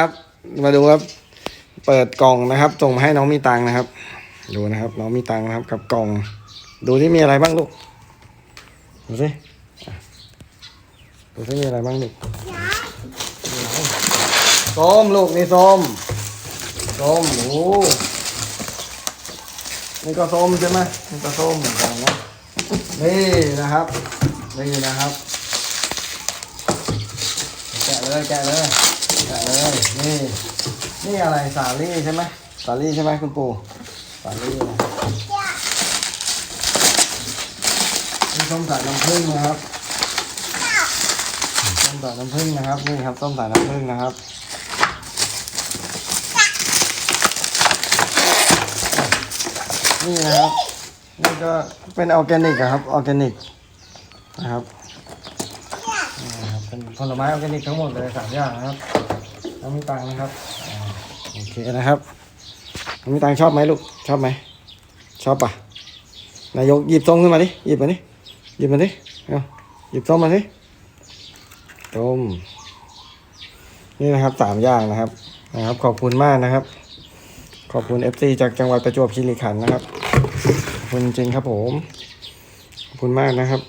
ครับ มาดูครับ เปิดกล่องนะครับส่งมาให้น้องมีตังนะครับ ดูนะครับ น้องมีตังนะครับ กับกล่อง ดูที่มีอะไรบ้างลูกดูสิดูที่มีอะไรบ้างลูกส้มลูกนี่ส้มส้มโอ้นี่ก็ส้มใช่ไหมนี่ก็ส้มเหมือนกันนะนี่นะครับนี่นะครับ แกะเลยแกะเลยแกเลย นี่อะไรสาลี่ใช่ไหมสาลี่ใช่ไหมคุณปู่สาลี่นะนี่ส้มสายน้ำผึ้งนะครับส้มสายน้ำผึ้งนะครับนี่ครับส้มสายน้ำผึ้งนะครับนี่นะครับนี่ก็เป็นออร์แกนิกครับออร์แกนิกนะครับเป็นผลไม้ออร์แกนิกทั้งหมดเลยสามอย่างนะครับน้องมีตังนะครับ โอเคนะครับมีตังชอบไหมลูก ชอบไหม ชอบปะนายกหยิบส้มขึ้นมาดิ หยิบมาดิ หยิบมาดิ เอาหยิบส้มมาดิส้มนี่นะครับสามอย่างนะครับ นะครับ ขอบคุณมากนะครับ ขอบคุณ FC จากจังหวัดประจวบคีรีขันธ์นะครับ ขอบคุณจริงครับผม ขอบคุณมากนะครับ